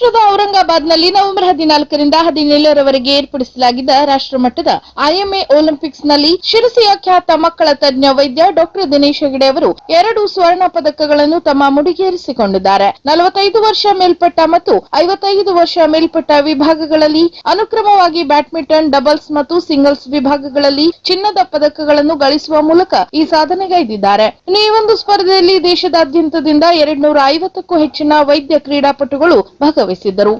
ಮಹಾರಾಷ್ಟ್ರದ ಔರಂಗಾಬಾದ್ನಲ್ಲಿ ನವೆಂಬರ್ ಹದಿನಾಲ್ಕರಿಂದ ಹದಿನೇಳರವರೆಗೆ ಏರ್ಪಡಿಸಲಾಗಿದ್ದ ರಾಷ್ಟ್ರಮಟ್ಟದ ಐಎಂಎ ಒಲಿಂಪಿಕ್ಸ್ನಲ್ಲಿ ಶಿರಸಿಯ ಖ್ಯಾತ ಮಕ್ಕಳ ತಜ್ಞ ವೈದ್ಯ ಡಾಕ್ಟರ್ ದಿನೇಶ್ ಹೆಗಡೆ ಅವರು ಎರಡು ಸ್ವರ್ಣ ಪದಕಗಳನ್ನು ತಮ್ಮ ಮುಡಿಗೇರಿಸಿಕೊಂಡಿದ್ದಾರೆ. ನಲವತ್ತೈದು ವರ್ಷ ಮೇಲ್ಪಟ್ಟ ಮತ್ತು ಐವತ್ತೈದು ವರ್ಷ ಮೇಲ್ಪಟ್ಟ ವಿಭಾಗಗಳಲ್ಲಿ ಅನುಕ್ರಮವಾಗಿ ಬ್ಯಾಡ್ಮಿಂಟನ್, ಡಬಲ್ಸ್ ಮತ್ತು ಸಿಂಗಲ್ಸ್ ವಿಭಾಗಗಳಲ್ಲಿ ಚಿನ್ನದ ಪದಕಗಳನ್ನು ಗಳಿಸುವ ಮೂಲಕ ಈ ಸಾಧನೆಗೈದಿದ್ದಾರೆ. ಇನ್ನು ಈ ಒಂದು ಸ್ಪರ್ಧೆಯಲ್ಲಿ ದೇಶದಾದ್ಯಂತದಿಂದ ಎರಡ್ ನೂರ ಐವತ್ತಕ್ಕೂ ಹೆಚ್ಚಿನ ವೈದ್ಯ ಕ್ರೀಡಾಪಟುಗಳು ಭಾಗವಹಿಸಿದ್ದರು ಭಾಗವಹಿಸಿದ್ದರು.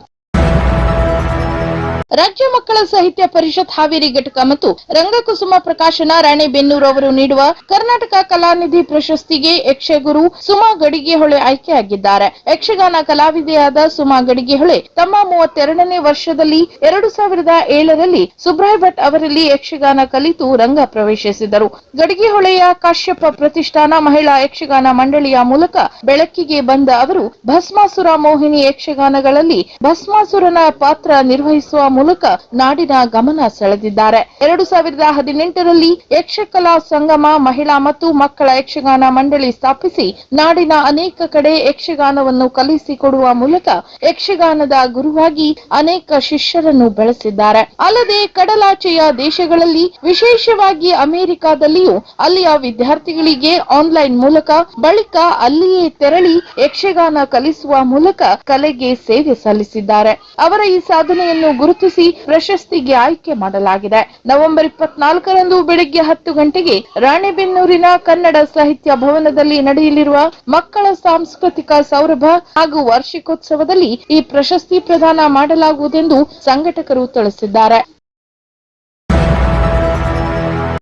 ರಾಜ್ಯ ಮಕ್ಕಳ ಸಾಹಿತ್ಯ ಪರಿಷತ್ ಹಾವೇರಿ ಘಟಕ ಮತ್ತು ರಂಗಕುಸುಮ ಪ್ರಕಾಶನ ರಾಣೆಬೆನ್ನೂರು ಅವರು ನೀಡುವ ಕರ್ನಾಟಕ ಕಲಾನಿಧಿ ಪ್ರಶಸ್ತಿಗೆ ಯಕ್ಷಗುರು ಸುಮಾ ಗಡಿಗೆಹೊಳೆ ಆಯ್ಕೆಯಾಗಿದ್ದಾರೆ. ಯಕ್ಷಗಾನ ಕಲಾವಿದೆಯಾದ ಸುಮಾ ಗಡಿಗೆಹೊಳೆ ತಮ್ಮ ಮೂವತ್ತೆರಡನೇ ವರ್ಷದಲ್ಲಿ ಎರಡು ಸಾವಿರದ ಏಳರಲ್ಲಿ ಸುಬ್ರಾಯ್ ಭಟ್ ಅವರಲ್ಲಿ ಯಕ್ಷಗಾನ ಕಲಿತು ರಂಗ ಪ್ರವೇಶಿಸಿದರು. ಗಡಿಗೆಹೊಳೆಯ ಕಾಶ್ಯಪ ಪ್ರತಿಷ್ಠಾನ ಮಹಿಳಾ ಯಕ್ಷಗಾನ ಮಂಡಳಿಯ ಮೂಲಕ ಬೆಳಕಿಗೆ ಬಂದ ಅವರು ಭಸ್ಮಾಸುರ ಮೋಹಿನಿ ಯಕ್ಷಗಾನಗಳಲ್ಲಿ ಭಸ್ಮಾಸುರನ ಪಾತ್ರ ನಿರ್ವಹಿಸುವ ಮೂಲಕ ನಾಡಿನ ಗಮನ ಸೆಳೆದಿದ್ದಾರೆ. ಎರಡು ಸಾವಿರದ ಹದಿನೆಂಟರಲ್ಲಿ ಯಕ್ಷಕಲಾ ಸಂಗಮ ಮಹಿಳಾ ಮತ್ತು ಮಕ್ಕಳ ಯಕ್ಷಗಾನ ಮಂಡಳಿ ಸ್ಥಾಪಿಸಿ ನಾಡಿನ ಅನೇಕ ಕಡೆ ಯಕ್ಷಗಾನವನ್ನು ಕಲಿಸಿಕೊಡುವ ಮೂಲಕ ಯಕ್ಷಗಾನದ ಗುರುವಾಗಿ ಅನೇಕ ಶಿಷ್ಯರನ್ನು ಬೆಳೆಸಿದ್ದಾರೆ. ಅಲ್ಲದೆ ಕಡಲಾಚೆಯ ದೇಶಗಳಲ್ಲಿ, ವಿಶೇಷವಾಗಿ ಅಮೆರಿಕಾದಲ್ಲಿಯೂ ಅಲ್ಲಿಯ ವಿದ್ಯಾರ್ಥಿಗಳಿಗೆ ಆನ್ಲೈನ್ ಮೂಲಕ ಬಳಿಕ ಅಲ್ಲಿಯೇ ತೆರಳಿ ಯಕ್ಷಗಾನ ಕಲಿಸುವ ಮೂಲಕ ಕಲೆಗೆ ಸೇವೆ ಸಲ್ಲಿಸಿದ್ದಾರೆ. ಅವರ ಈ ಸಾಧನೆಯನ್ನು ಗುರುತಿಸಿ ಪ್ರಶಸ್ತಿಗೆ ಆಯ್ಕೆ ಮಾಡಲಾಗಿದೆ. ನವೆಂಬರ್ ಇಪ್ಪತ್ನಾಲ್ಕರಂದು ಬೆಳಿಗ್ಗೆ ಹತ್ತು ಗಂಟೆಗೆ ರಾಣೆಬೆನ್ನೂರಿನ ಕನ್ನಡ ಸಾಹಿತ್ಯ ಭವನದಲ್ಲಿ ನಡೆಯಲಿರುವ ಮಕ್ಕಳ ಸಾಂಸ್ಕೃತಿಕ ಸೌರಭ ಹಾಗೂ ವಾರ್ಷಿಕೋತ್ಸವದಲ್ಲಿ ಈ ಪ್ರಶಸ್ತಿ ಪ್ರದಾನ ಮಾಡಲಾಗುವುದೆಂದು ಸಂಘಟಕರು ತಿಳಿಸಿದ್ದಾರೆ.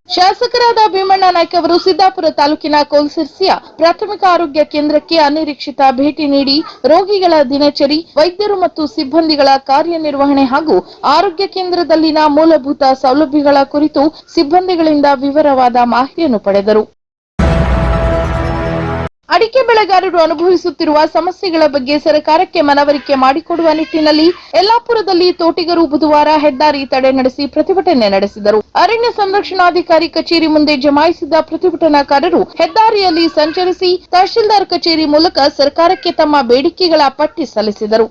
ಶಾಸಕರಾದ ಭೀಮಣ್ಣ ನಾಯ್ಕ ಅವರು ಸಿದ್ದಾಪುರ ತಾಲೂಕಿನ ಕೋಲ್ಸಿರ್ಸಿಯ ಪ್ರಾಥಮಿಕ ಆರೋಗ್ಯ ಕೇಂದ್ರಕ್ಕೆ ಅನಿರೀಕ್ಷಿತ ಭೇಟಿ ನೀಡಿ ರೋಗಿಗಳ ದಿನಚರಿ, ವೈದ್ಯರು ಮತ್ತು ಸಿಬ್ಬಂದಿಗಳ ಕಾರ್ಯನಿರ್ವಹಣೆ ಹಾಗೂ ಆರೋಗ್ಯ ಕೇಂದ್ರದಲ್ಲಿನ ಮೂಲಭೂತ ಸೌಲಭ್ಯಗಳ ಕುರಿತು ಸಿಬ್ಬಂದಿಗಳಿಂದ ವಿವರವಾದ ಮಾಹಿತಿಯನ್ನು ಪಡೆದರು. ಅಡಿಕೆ ಬೆಳೆಗಾರರು ಅನುಭವಿಸುತ್ತಿರುವ ಸಮಸ್ಯೆಗಳ ಬಗ್ಗೆ ಸರ್ಕಾರಕ್ಕೆ ಮನವರಿಕೆ ಮಾಡಿಕೊಡುವ ನಿಟ್ಟಿನಲ್ಲಿ ಯಲ್ಲಾಪುರದಲ್ಲಿ ತೋಟಿಗರು ಬುಧವಾರ ಹೆದ್ದಾರಿ ತಡೆ ನಡೆಸಿ ಪ್ರತಿಭಟನೆ ನಡೆಸಿದರು. ಅರಣ್ಯ ಸಂರಕ್ಷಣಾಧಿಕಾರಿ ಕಚೇರಿ ಮುಂದೆ ಜಮಾಯಿಸಿದ ಪ್ರತಿಭಟನಾಕಾರರು ಹೆದ್ದಾರಿಯಲ್ಲಿ ಸಂಚರಿಸಿ ತಹಶೀಲ್ದಾರ್ ಕಚೇರಿ ಮೂಲಕ ಸರ್ಕಾರಕ್ಕೆ ತಮ್ಮ ಬೇಡಿಕೆಗಳ ಪಟ್ಟಿ ಸಲ್ಲಿಸಿದರು.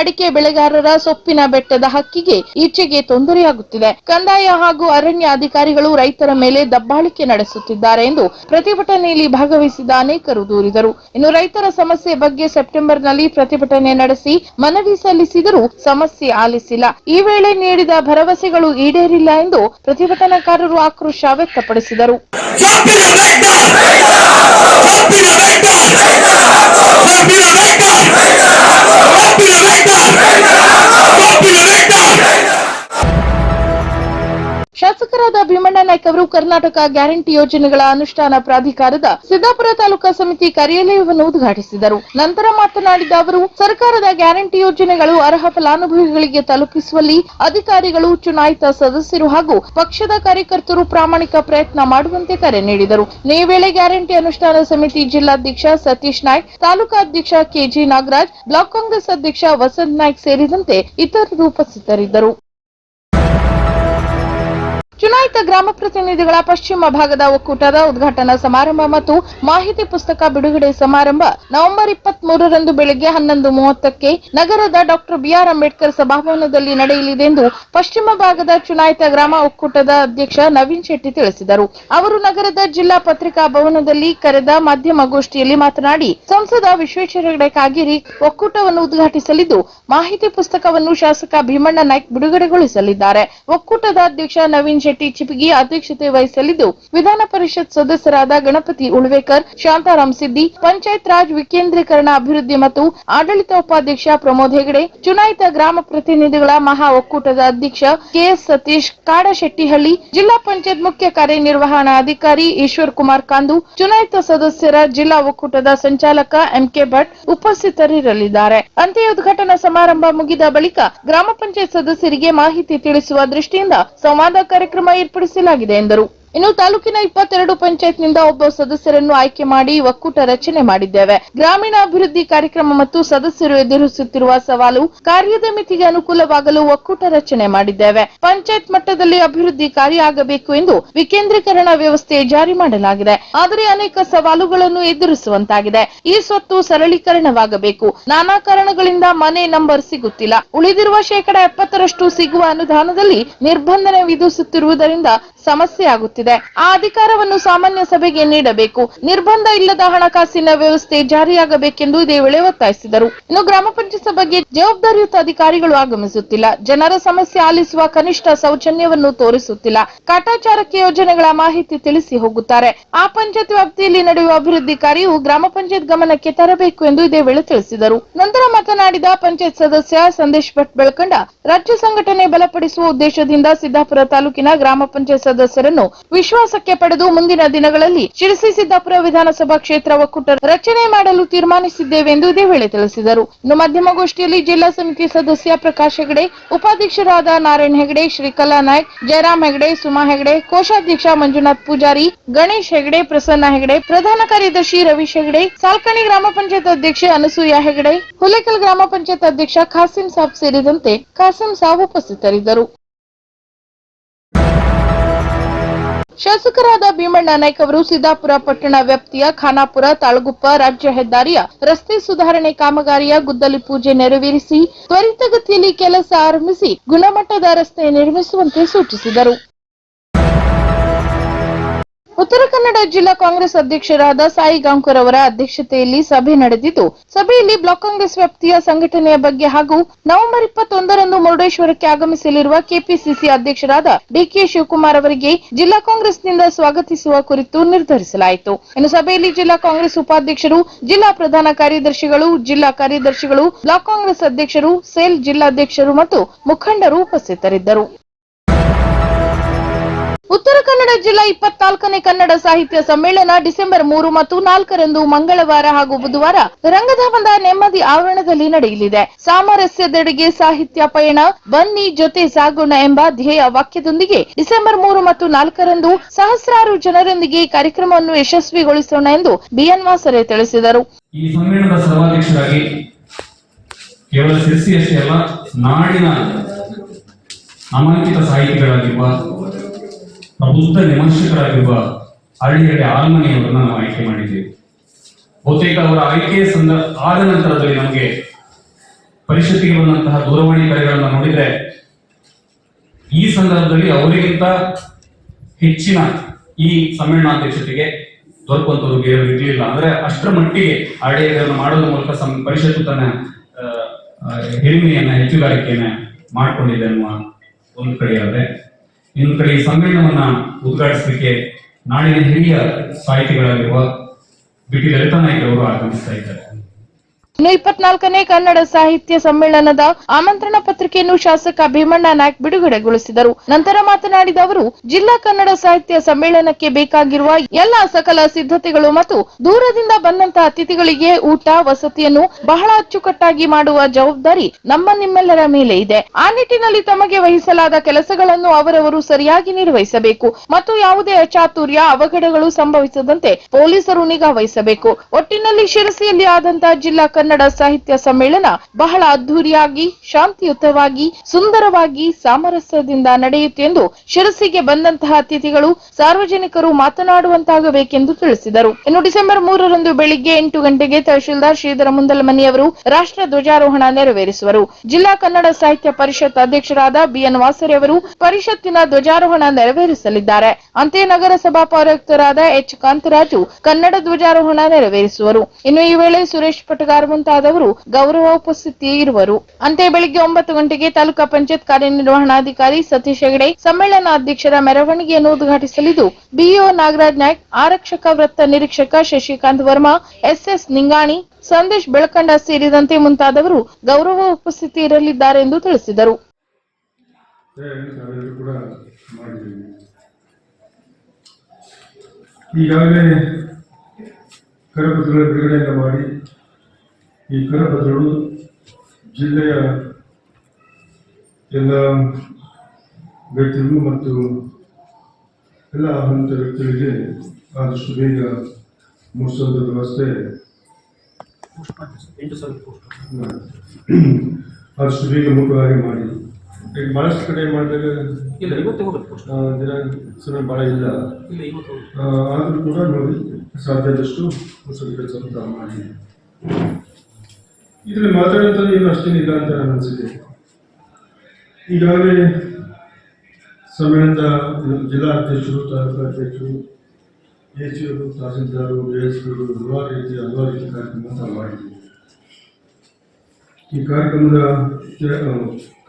ಅಡಿಕೆ ಬೆಳೆಗಾರರ ಸೊಪ್ಪಿನ ಬೆಟ್ಟದ ಹಕ್ಕಿಗೆ ಈಚೆಗೆ ತೊಂದರೆಯಾಗುತ್ತಿದೆ. ಕಂದಾಯ ಹಾಗೂ ಅರಣ್ಯ ಅಧಿಕಾರಿಗಳು ರೈತರ ಮೇಲೆ ದಬ್ಬಾಳಿಕೆ ನಡೆಸುತ್ತಿದ್ದಾರೆ ಎಂದು ಪ್ರತಿಭಟನೆಯಲ್ಲಿ ಭಾಗವಹಿಸಿದ ಅನೇಕರು ದೂರಿದರು. ಇನ್ನು ರೈತರ ಸಮಸ್ಯೆ ಬಗ್ಗೆ ಸೆಪ್ಟೆಂಬರ್ನಲ್ಲಿ ಪ್ರತಿಭಟನೆ ನಡೆಸಿ ಮನವಿ ಸಲ್ಲಿಸಿದರೂ ಸಮಸ್ಯೆ ಆಲಿಸಿಲ್ಲ. ಈ ವೇಳೆ ನೀಡಿದ ಭರವಸೆಗಳು ಈಡೇರಿಲ್ಲ ಎಂದು ಪ್ರತಿಭಟನಾಕಾರರು ಆಕ್ರೋಶ ವ್ಯಕ್ತಪಡಿಸಿದರು. ಸೊಪ್ಪಿನ ಬೆಟ್ಟ ಸೊಪ್ಪಿನ ಬೆಟ್ಟ ಸೊಪ್ಪಿನ ಬೆಟ್ಟ ಶಾಸಕರಾದ ಭೀಮಣ್ಣ ನಾಯ್ಕ ಅವರು ಕರ್ನಾಟಕ ಗ್ಯಾರಂಟಿ ಯೋಜನೆಗಳ ಅನುಷ್ಠಾನ ಪ್ರಾಧಿಕಾರದ ಸಿದ್ದಾಪುರ ತಾಲೂಕಾ ಸಮಿತಿ ಕಾರ್ಯಾಲಯವನ್ನು ಉದ್ಘಾಟಿಸಿದರು. ನಂತರ ಮಾತನಾಡಿದ ಅವರು, ಸರ್ಕಾರದ ಗ್ಯಾರಂಟಿ ಯೋಜನೆಗಳು ಅರ್ಹ ಫಲಾನುಭವಿಗಳಿಗೆ ತಲುಪಿಸುವಲ್ಲಿ ಅಧಿಕಾರಿಗಳು, ಚುನಾಯಿತ ಸದಸ್ಯರು ಹಾಗೂ ಪಕ್ಷದ ಕಾರ್ಯಕರ್ತರು ಪ್ರಾಮಾಣಿಕ ಪ್ರಯತ್ನ ಮಾಡುವಂತೆ ಕರೆ ನೀಡಿದರು. ಈ ವೇಳೆ ಗ್ಯಾರಂಟಿ ಅನುಷ್ಠಾನ ಸಮಿತಿ ಜಿಲ್ಲಾಧ್ಯಕ್ಷ ಸತೀಶ್ ನಾಯ್ಕ್, ತಾಲೂಕಾ ಅಧ್ಯಕ್ಷ ಕೆಜಿ ನಾಗರಾಜ್, ಬ್ಲಾಕ್ ಕಾಂಗ್ರೆಸ್ ಅಧ್ಯಕ್ಷ ವಸಂತ್ ನಾಯ್ಕ್ ಸೇರಿದಂತೆ ಇತರರು ಉಪಸ್ಥಿತರಿದ್ದರು. ಚುನಾಯಿತ ಗ್ರಾಮ ಪ್ರತಿನಿಧಿಗಳ ಪಶ್ಚಿಮ ಭಾಗದ ಒಕ್ಕೂಟದ ಉದ್ಘಾಟನಾ ಸಮಾರಂಭ ಮತ್ತು ಮಾಹಿತಿ ಪುಸ್ತಕ ಬಿಡುಗಡೆ ಸಮಾರಂಭ ನವೆಂಬರ್ ಇಪ್ಪತ್ತ್ ಮೂರರಂದು ಬೆಳಗ್ಗೆ ಹನ್ನೊಂದು ಮೂವತ್ತಕ್ಕೆ ನಗರದ ಡಾಕ್ಟರ್ ಬಿಆರ್ ಅಂಬೇಡ್ಕರ್ ಸಭಾಭವನದಲ್ಲಿ ನಡೆಯಲಿದೆ ಎಂದು ಪಶ್ಚಿಮ ಭಾಗದ ಚುನಾಯಿತ ಗ್ರಾಮ ಒಕ್ಕೂಟದ ಅಧ್ಯಕ್ಷ ನವೀನ್ ಶೆಟ್ಟಿ ತಿಳಿಸಿದರು. ಅವರು ನಗರದ ಜಿಲ್ಲಾ ಪತ್ರಿಕಾ ಭವನದಲ್ಲಿ ಕರೆದ ಮಾಧ್ಯಮ ಗೋಷ್ಠಿಯಲ್ಲಿ ಮಾತನಾಡಿ, ಸಂಸದ ವಿಶ್ವೇಶ್ವರ ಹೆಗಡೆ ಕಾಗೇರಿ ಒಕ್ಕೂಟವನ್ನು ಉದ್ಘಾಟಿಸಲಿದ್ದು, ಮಾಹಿತಿ ಪುಸ್ತಕವನ್ನು ಶಾಸಕ ಭೀಮಣ್ಣ ನಾಯ್ಕ್ ಬಿಡುಗಡೆಗೊಳಿಸಲಿದ್ದಾರೆ. ಒಕ್ಕೂಟದ ಅಧ್ಯಕ್ಷ ನವೀನ್ ಚಿಪಿಗಿ ಅಧ್ಯಕ್ಷತೆ ವಹಿಸಲಿದ್ದು, ವಿಧಾನ ಪರಿಷತ್ ಸದಸ್ಯರಾದ ಗಣಪತಿ ಉಳ್ವೇಕರ್, ಶಾಂತಾರಾಮ್ ಸಿದ್ದಿ, ಪಂಚಾಯತ್ ರಾಜ್ ವಿಕೇಂದ್ರೀಕರಣ ಅಭಿವೃದ್ಧಿ ಮತ್ತು ಆಡಳಿತ ಉಪಾಧ್ಯಕ್ಷ ಪ್ರಮೋದ್ ಹೆಗಡೆ, ಚುನಾಯಿತ ಗ್ರಾಮ ಪ್ರತಿನಿಧಿಗಳ ಮಹಾ ಒಕ್ಕೂಟದ ಅಧ್ಯಕ್ಷ ಕೆಎಸ್ ಸತೀಶ್, ಕಾಡಶೆಟ್ಟಿಹಳ್ಳಿ ಜಿಲ್ಲಾ ಪಂಚಾಯತ್ ಮುಖ್ಯ ಕಾರ್ಯನಿರ್ವಹಣಾ ಅಧಿಕಾರಿ ಈಶ್ವರ್ ಕುಮಾರ್ ಕಾಂದು, ಚುನಾಯಿತ ಸದಸ್ಯರ ಜಿಲ್ಲಾ ಒಕ್ಕೂಟದ ಸಂಚಾಲಕ ಎಂಕೆ ಭಟ್ ಉಪಸ್ಥಿತರಿರಲಿದ್ದಾರೆ. ಅಂತ್ಯ ಉದ್ಘಾಟನಾ ಸಮಾರಂಭ ಮುಗಿದ ಬಳಿಕ ಗ್ರಾಮ ಪಂಚಾಯತ್ ಸದಸ್ಯರಿಗೆ ಮಾಹಿತಿ ತಿಳಿಸುವ ದೃಷ್ಟಿಯಿಂದ ಸಂವಾದ ಕಾರ್ಯಕ್ರಮ ಏರ್ಪಡಿಸಲಾಗಿದೆ ಎಂದರು. ಇನ್ನು ತಾಲೂಕಿನ ಇಪ್ಪತ್ತೆರಡು ಪಂಚಾಯತ್ನಿಂದ ಒಬ್ಬ ಸದಸ್ಯರನ್ನು ಆಯ್ಕೆ ಮಾಡಿ ಒಕ್ಕೂಟ ರಚನೆ ಮಾಡಿದ್ದೇವೆ. ಗ್ರಾಮೀಣ ಅಭಿವೃದ್ಧಿ ಕಾರ್ಯಕ್ರಮ ಮತ್ತು ಸದಸ್ಯರು ಎದುರಿಸುತ್ತಿರುವ ಸವಾಲು ಕಾರ್ಯದ ಮಿತಿಗೆ ಅನುಕೂಲವಾಗಲು ಒಕ್ಕೂಟ ರಚನೆ ಮಾಡಿದ್ದೇವೆ. ಪಂಚಾಯತ್ ಮಟ್ಟದಲ್ಲಿ ಅಭಿವೃದ್ಧಿ ಕಾರ್ಯ ಆಗಬೇಕು ಎಂದು ವಿಕೇಂದ್ರೀಕರಣ ವ್ಯವಸ್ಥೆ ಜಾರಿ ಮಾಡಲಾಗಿದೆ. ಆದರೆ ಅನೇಕ ಸವಾಲುಗಳನ್ನು ಎದುರಿಸುವಂತಾಗಿದೆ. ಈ ಸ್ವತ್ತು ಸರಳೀಕರಣವಾಗಬೇಕು. ನಾನಾ ಕಾರಣಗಳಿಂದ ಮನೆ ನಂಬರ್ ಸಿಗುತ್ತಿಲ್ಲ. ಉಳಿದಿರುವ ಶೇಕಡಾ ಎಪ್ಪತ್ತರಷ್ಟು ಸಿಗುವ ಅನುದಾನದಲ್ಲಿ ನಿರ್ಬಂಧನೆ ವಿಧಿಸುತ್ತಿರುವುದರಿಂದ ಸಮಸ್ಯೆ ಆಗುತ್ತಿದೆ. ಆ ಅಧಿಕಾರವನ್ನು ಸಾಮಾನ್ಯ ಸಭೆಗೆ ನೀಡಬೇಕು. ನಿರ್ಬಂಧ ಇಲ್ಲದ ಹಣಕಾಸಿನ ವ್ಯವಸ್ಥೆ ಜಾರಿಯಾಗಬೇಕೆಂದು ಇದೇ ವೇಳೆ ಒತ್ತಾಯಿಸಿದರು. ಇನ್ನು ಗ್ರಾಮ ಪಂಚಾಯತ್ ಬಗ್ಗೆ ಜವಾಬ್ದಾರಿಯುತ ಅಧಿಕಾರಿಗಳು ಆಗಮಿಸುತ್ತಿಲ್ಲ. ಜನರ ಸಮಸ್ಯೆ ಆಲಿಸುವ ಕನಿಷ್ಠ ಸೌಜನ್ಯವನ್ನು ತೋರಿಸುತ್ತಿಲ್ಲ. ಕಾಟಾಚಾರಕ್ಕೆ ಯೋಜನೆಗಳ ಮಾಹಿತಿ ತಿಳಿಸಿ ಹೋಗುತ್ತಾರೆ. ಆ ಪಂಚಾಯತ್ ವ್ಯಾಪ್ತಿಯಲ್ಲಿ ನಡೆಯುವ ಅಭಿವೃದ್ಧಿ ಕಾರ್ಯವು ಗ್ರಾಮ ಪಂಚಾಯತ್ ಗಮನಕ್ಕೆ ತರಬೇಕು ಎಂದು ಇದೇ ವೇಳೆ ತಿಳಿಸಿದರು. ನಂತರ ಮಾತನಾಡಿದ ಪಂಚಾಯತ್ ಸದಸ್ಯ ಸಂದೇಶ್ ಭಟ್ ಬೆಳಕಂಡ, ರಾಜ್ಯ ಸಂಘಟನೆ ಬಲಪಡಿಸುವ ಉದ್ದೇಶದಿಂದ ಸಿದ್ದಾಪುರ ತಾಲೂಕಿನ ಗ್ರಾಮ ಪಂಚಾಯತ್ ಸದಸ್ಯರನ್ನು ವಿಶ್ವಾಸಕ್ಕೆ ಪಡೆದು ಮುಂದಿನ ದಿನಗಳಲ್ಲಿ ಶಿರಸಿ ಸಿದ್ದಾಪುರ ವಿಧಾನಸಭಾ ಕ್ಷೇತ್ರ ಒಕ್ಕೂಟ ರಚನೆ ಮಾಡಲು ತೀರ್ಮಾನಿಸಿದ್ದೇವೆ ಎಂದು ಇದೇ ವೇಳೆ ತಿಳಿಸಿದರು. ಇನ್ನು ಮಾಧ್ಯಮಗೋಷ್ಠಿಯಲ್ಲಿ ಜಿಲ್ಲಾ ಸಮಿತಿ ಸದಸ್ಯ ಪ್ರಕಾಶ್ ಹೆಗಡೆ, ಉಪಾಧ್ಯಕ್ಷರಾದ ನಾರಾಯಣ್ ಹೆಗಡೆ, ಶ್ರೀಕಲಾ ನಾಯ್ಕ್, ಜಯರಾಮ್ ಹೆಗಡೆ, ಸುಮಾ ಹೆಗಡೆ, ಕೋಶಾಧ್ಯಕ್ಷ ಮಂಜುನಾಥ್ ಪೂಜಾರಿ, ಗಣೇಶ್ ಹೆಗಡೆ, ಪ್ರಸನ್ನ ಹೆಗಡೆ, ಪ್ರಧಾನ ಕಾರ್ಯದರ್ಶಿ ರವೀಶ್ ಹೆಗಡೆ, ಸಾಲ್ಕಣಿ ಗ್ರಾಮ ಪಂಚಾಯತ್ ಅಧ್ಯಕ್ಷೆ ಅನಸೂಯಾ ಹೆಗಡೆ, ಹುಲೇಕಲ್ ಗ್ರಾಮ ಪಂಚಾಯತ್ ಅಧ್ಯಕ್ಷ ಖಾಸಿಂ ಸಾಬ್ ಸೇರಿದಂತೆ ಖಾಸಿಂ ಸಾಬ್ ಉಪಸ್ಥಿತರಿದ್ದರು. ಶಾಸಕರಾದ ಭೀಮಣ್ಣ ನಾಯ್ಕ ಅವರು ಸಿದ್ದಾಪುರ ಪಟ್ಟಣ ವ್ಯಾಪ್ತಿಯ ಖಾನಾಪುರ ತಾಳಗುಪ್ಪ, ರಾಜ್ಯ ಹೆದ್ದಾರಿಯ ರಸ್ತೆ ಸುಧಾರಣೆ ಕಾಮಗಾರಿಯ ಗುದ್ದಲಿ ಪೂಜೆ ನೆರವೇರಿಸಿ ತ್ವರಿತಗತಿಯಲ್ಲಿ ಕೆಲಸ ಆರಂಭಿಸಿ ಗುಣಮಟ್ಟದ ರಸ್ತೆ ನಿರ್ಮಿಸುವಂತೆ ಸೂಚಿಸಿದರು. ಉತ್ತರ ಕನ್ನಡ ಜಿಲ್ಲಾ ಕಾಂಗ್ರೆಸ್ ಅಧ್ಯಕ್ಷರಾದ ಸಾಯಿ ಗಾಂಕೂರ್ ಅವರ ಅಧ್ಯಕ್ಷತೆಯಲ್ಲಿ ಸಭೆ ನಡೆದಿದ್ದು, ಸಭೆಯಲ್ಲಿ ಬ್ಲಾಕ್ ಕಾಂಗ್ರೆಸ್ ವ್ಯಾಪ್ತಿಯ ಸಂಘಟನೆಯ ಬಗ್ಗೆ ಹಾಗೂ ನವೆಂಬರ್ ಇಪ್ಪತ್ತೊಂದರಂದು ಮುರುಡೇಶ್ವರಕ್ಕೆ ಆಗಮಿಸಲಿರುವ ಕೆಪಿಸಿಸಿ ಅಧ್ಯಕ್ಷರಾದ ಡಿಕೆ ಶಿವಕುಮಾರ್ ಅವರಿಗೆ ಜಿಲ್ಲಾ ಕಾಂಗ್ರೆಸ್ನಿಂದ ಸ್ವಾಗತಿಸುವ ಕುರಿತು ನಿರ್ಧರಿಸಲಾಯಿತು. ಇನ್ನು ಸಭೆಯಲ್ಲಿ ಜಿಲ್ಲಾ ಕಾಂಗ್ರೆಸ್ ಉಪಾಧ್ಯಕ್ಷರು, ಜಿಲ್ಲಾ ಪ್ರಧಾನ ಕಾರ್ಯದರ್ಶಿಗಳು, ಜಿಲ್ಲಾ ಕಾರ್ಯದರ್ಶಿಗಳು, ಬ್ಲಾಕ್ ಕಾಂಗ್ರೆಸ್ ಅಧ್ಯಕ್ಷರು, ಸೇಲ್ ಜಿಲ್ಲಾಧ್ಯಕ್ಷರು ಮತ್ತು ಮುಖಂಡರು ಉಪಸ್ಥಿತರಿದ್ದರು. ಉತ್ತರ ಕನ್ನಡ ಜಿಲ್ಲಾ ಇಪ್ಪತ್ನಾಲ್ಕನೇ ಕನ್ನಡ ಸಾಹಿತ್ಯ ಸಮ್ಮೇಳನ ಡಿಸೆಂಬರ್ ಮೂರು ಮತ್ತು ನಾಲ್ಕರಂದು ಮಂಗಳವಾರ ಹಾಗೂ ಬುಧವಾರ ರಂಗಧಾಮದ ನೆಮ್ಮದಿ ಆವರಣದಲ್ಲಿ ನಡೆಯಲಿದೆ. ಸಾಮರಸ್ಯದೆಡೆಗೆ ಸಾಹಿತ್ಯ ಪಯಣ, ಬನ್ನಿ ಜೊತೆ ಸಾಗೋಣ ಎಂಬ ಧ್ಯೇಯ ವಾಕ್ಯದೊಂದಿಗೆ ಡಿಸೆಂಬರ್ ಮೂರು ಮತ್ತು ನಾಲ್ಕರಂದು ಸಹಸ್ರಾರು ಜನರೊಂದಿಗೆ ಕಾರ್ಯಕ್ರಮವನ್ನು ಯಶಸ್ವಿಗೊಳಿಸೋಣ ಎಂದು ಬಿಎನ್ ವಾಸರೆ ತಿಳಿಸಿದರು. ಈ ನಾಡಿನ ಸಾಹಿತಿಗಳಾಗಿರುವ ಪ್ರಬುದ್ಧ ವಿಮರ್ಶಕರಾಗಿರುವ ಹಳ್ಳಿಯಲ್ಲಿ ಆಲ್ಮನಿಯವರನ್ನ ನಾವು ಆಯ್ಕೆ ಮಾಡಿದ್ದೀವಿ. ಬಹುತೇಕ ಅವರ ಆಯ್ಕೆ ಸಂದ, ಆದ ನಂತರದಲ್ಲಿ ನಮಗೆ ಪರಿಷತ್ತಿಗೆ ಬಂದಂತಹ ದೂರವಾಣಿ ಕರೆಗಳನ್ನು ನೋಡಿದ್ರೆ ಈ ಸಂದರ್ಭದಲ್ಲಿ ಅವರಿಗಿಂತ ಹೆಚ್ಚಿನ ಈ ಸಮ್ಮೇಳನಾಧ್ಯಕ್ಷತೆಗೆ ದೊರಕುವಂತವ್ರು ಬೇರೆ ಇರಲಿಲ್ಲ. ಅಂದ್ರೆ ಅಷ್ಟರ ಮಟ್ಟಿಗೆ ಆಡಳಿತವನ್ನು ಮಾಡೋದ್ರ ಮೂಲಕ ಸಂ ಪರಿಷತ್ತು ತನ್ನ ಹಿರಿಮೆಯನ್ನ, ಹೆಚ್ಚುಗಾರಿಕೆಯನ್ನ ಮಾಡಿಕೊಂಡಿದೆ ಅನ್ನುವ ಒಂದು ಕಡೆ ಆದ್ರೆ ಇನ್ನೊಂದು ಕಡೆ ಈ ಸಮ್ಮೇಳನವನ್ನ ಉದ್ಘಾಟಿಸಲಿಕ್ಕೆ ನಾಡಿನ ಹಿರಿಯ ಸಾಹಿತಿಗಳಾಗಿರುವ ಬಿ ಟಿ ಲಲಿತಾ ನಾಯ್ಕ ಅವರು ಆಗಮಿಸ್ತಾ ಇದ್ದಾರೆ. ಇನ್ನು ಇಪ್ಪತ್ನಾಲ್ಕನೇ ಕನ್ನಡ ಸಾಹಿತ್ಯ ಸಮ್ಮೇಳನದ ಆಮಂತ್ರಣ ಪತ್ರಿಕೆಯನ್ನು ಶಾಸಕ ಭೀಮಣ್ಣ ನಾಯ್ಕ್ ಬಿಡುಗಡೆಗೊಳಿಸಿದರು. ನಂತರ ಮಾತನಾಡಿದ ಅವರು, ಜಿಲ್ಲಾ ಕನ್ನಡ ಸಾಹಿತ್ಯ ಸಮ್ಮೇಳನಕ್ಕೆ ಬೇಕಾಗಿರುವ ಎಲ್ಲಾ ಸಕಲ ಸಿದ್ಧತೆಗಳು ಮತ್ತು ದೂರದಿಂದ ಬಂದಂತಹ ಅತಿಥಿಗಳಿಗೆ ಊಟ, ವಸತಿಯನ್ನು ಬಹಳ ಅಚ್ಚುಕಟ್ಟಾಗಿ ಮಾಡುವ ಜವಾಬ್ದಾರಿ ನಮ್ಮ ನಿಮ್ಮೆಲ್ಲರ ಮೇಲೆ ಇದೆ. ಆ ನಿಟ್ಟಿನಲ್ಲಿ ತಮಗೆ ವಹಿಸಲಾದ ಕೆಲಸಗಳನ್ನು ಅವರವರು ಸರಿಯಾಗಿ ನಿರ್ವಹಿಸಬೇಕು ಮತ್ತು ಯಾವುದೇ ಅಚಾತುರ್ಯ, ಅವಘಡಗಳು ಸಂಭವಿಸದಂತೆ ಪೊಲೀಸರು ನಿಗಾ ವಹಿಸಬೇಕು. ಒಟ್ಟಿನಲ್ಲಿ ಶಿರಸಿಯಲ್ಲಿ ಆದಂತಹ ಜಿಲ್ಲಾ ಕನ್ನಡ ಸಾಹಿತ್ಯ ಸಮ್ಮೇಳನ ಬಹಳ ಅದ್ದೂರಿಯಾಗಿ ಶಾಂತಿಯುತವಾಗಿ, ಸುಂದರವಾಗಿ ಸಾಮರಸ್ಯದಿಂದ ನಡೆಯುತ್ತೆ ಎಂದು ಶಿರಸಿಗೆ ಬಂದಂತಹ ಅತಿಥಿಗಳು ಸಾರ್ವಜನಿಕರು ಮಾತನಾಡುವಂತಾಗಬೇಕೆಂದು ತಿಳಿಸಿದರು. ಇನ್ನು ಡಿಸೆಂಬರ್ ಮೂರರಂದು ಬೆಳಿಗ್ಗೆ ಎಂಟು ಗಂಟೆಗೆ ತಹಶೀಲ್ದಾರ್ ಶ್ರೀಧರ ಮುಂದಲಮನಿಯವರು ರಾಷ್ಟ್ರ ಧ್ವಜಾರೋಹಣ ನೆರವೇರಿಸುವರು. ಜಿಲ್ಲಾ ಕನ್ನಡ ಸಾಹಿತ್ಯ ಪರಿಷತ್ ಅಧ್ಯಕ್ಷರಾದ ಬಿಎನ್ ವಾಸರಿ ಅವರು ಪರಿಷತ್ತಿನ ಧ್ವಜಾರೋಹಣ ನೆರವೇರಿಸಲಿದ್ದಾರೆ. ಅಂತೆ ನಗರಸಭಾ ಪೌರಾಯುಕ್ತರಾದ ಎಚ್ ಕಾಂತರಾಜು ಕನ್ನಡ ಧ್ವಜಾರೋಹಣ ನೆರವೇರಿಸುವರು. ಇನ್ನು ಈ ವೇಳೆ ಸುರೇಶ್ ಪಟಗಾರ್ ಮುಂತಾದವರು ಗೌರವ ಉಪಸ್ಥಿತಿ ಇರುವರು. ಅಂತೆ ಬೆಳಿಗ್ಗೆ ಒಂಬತ್ತು ಗಂಟೆಗೆ ತಾಲೂಕಾ ಪಂಚಾಯತ್ ಕಾರ್ಯನಿರ್ವಹಣಾಧಿಕಾರಿ ಸತೀಶ್ ಹೆಗಡೆ ಸಮ್ಮೇಳನ ಅಧ್ಯಕ್ಷರ ಮೆರವಣಿಗೆಯನ್ನು ಉದ್ಘಾಟಿಸಲಿದ್ದು, ಬಿಇಒ ನಾಗರಾಜ್ ನಾಯ್ಕ್, ಆರಕ್ಷಕ ವೃತ್ತ ನಿರೀಕ್ಷಕ ಶಶಿಕಾಂತ್ ವರ್ಮಾ, ಎಸ್ಎಸ್ ನಿಂಗಾಣಿ, ಸಂದೇಶ್ ಬೆಳಕಂಡ ಸೇರಿದಂತೆ ಮುಂತಾದವರು ಗೌರವ ಉಪಸ್ಥಿತಿ ಇರಲಿದ್ದಾರೆ ಎಂದು ತಿಳಿಸಿದರು. ಈಗಾಗಲೇ ಕರಪತ್ರಗಳ ಬಿಡುಗಡೆಯನ್ನು ಮಾಡಿ ಈ ಕರಪತ್ರಗಳು ಜಿಲ್ಲೆಯ ಎಲ್ಲ ವ್ಯಕ್ತಿಗಳು ಮತ್ತು ಎಲ್ಲ ಹಂತ ವ್ಯಕ್ತಿಗಳಿಗೆ ಆದಷ್ಟು ಬೇಗ ಮುಗಿಸೋದ ವ್ಯವಸ್ಥೆ. ಆದಷ್ಟು ಬೇಗ ಮುಟ್ಟುವ ಹಾಗೆ ಮಾಡಿ. ಈಗ ಭಾಳಷ್ಟು ಕಡೆ ಮಾಡಿದಾಗ ಇಲ್ಲ ಇವತ್ತೇ ದಿನ ಸಮಯ ಭಾಳ ಇಲ್ಲ. ಆದ್ರೂ ಕೂಡ ನೋಡಿ ಸಾಧ್ಯದಷ್ಟು ಮುಗಿಸೋ ಕೆಲಸ ಮಾಡಿ. ಇದರಲ್ಲಿ ಮಾತಾಡೋಂಥದ್ದು ಏನು ಅಷ್ಟೇನಿಲ್ಲ ಅಂತ ನಾನು ಅನಿಸಿಕೆ ಈಗಾಗಲೇ ಸಮ್ಮೇಳನದ ಜಿಲ್ಲಾ ಅಧ್ಯಕ್ಷರು, ತಾಲೂಕು ಅಧ್ಯಕ್ಷರು ಎ ಸಿ ಅವರು ತಹಸೀಲ್ದಾರು ಡಿ ಎಸ್ ಪಿಗಳು ಹಲವಾರು ರೀತಿಯ ಹಲವಾರು ರೀತಿಯ ಕಾರ್ಯಕ್ರಮ ನಾವು ಮಾಡಿದ್ದೀವಿ. ಈ ಕಾರ್ಯಕ್ರಮದ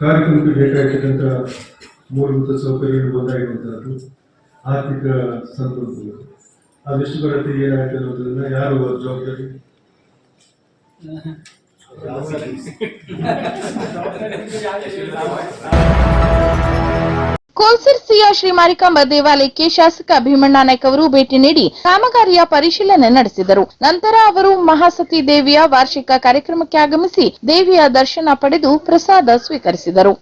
ಕಾರ್ಯಕ್ರಮಕ್ಕೆ ಬೇಕಾಗಿರ್ತಕ್ಕಂಥ ಮೂಲಭೂತ ಸೌಕರ್ಯಗಳು ಒಂದಾಗಿರುವಂಥದ್ದು ಆರ್ಥಿಕ ಸಂದರ್ಭಗಳು ಅದೆಷ್ಟು ಬರುತ್ತೆ, ಏನಾಗುತ್ತೆ ಅನ್ನೋದನ್ನ ಯಾರು ಜವಾಬ್ದಾರಿ? ಕೋಲ್ಸಿರ್ಸಿಯ ಶ್ರೀ ಮಾರಿಕಾಂಬ ದೇವಾಲಯಕ್ಕೆ ಶಾಸಕ ಭೀಮಣ್ಣ ನಾಯ್ಕ ಅವರು ಭೇಟಿ ನೀಡಿ ಕಾಮಗಾರಿಯ ಪರಿಶೀಲನೆ ನಡೆಸಿದರು. ನಂತರ ಅವರು ಮಹಾಸತಿ ದೇವಿಯ ವಾರ್ಷಿಕ ಕಾರ್ಯಕ್ರಮಕ್ಕೆ ಆಗಮಿಸಿ ದೇವಿಯ ದರ್ಶನ ಪಡೆದು ಪ್ರಸಾದ ಸ್ವೀಕರಿಸಿದರು.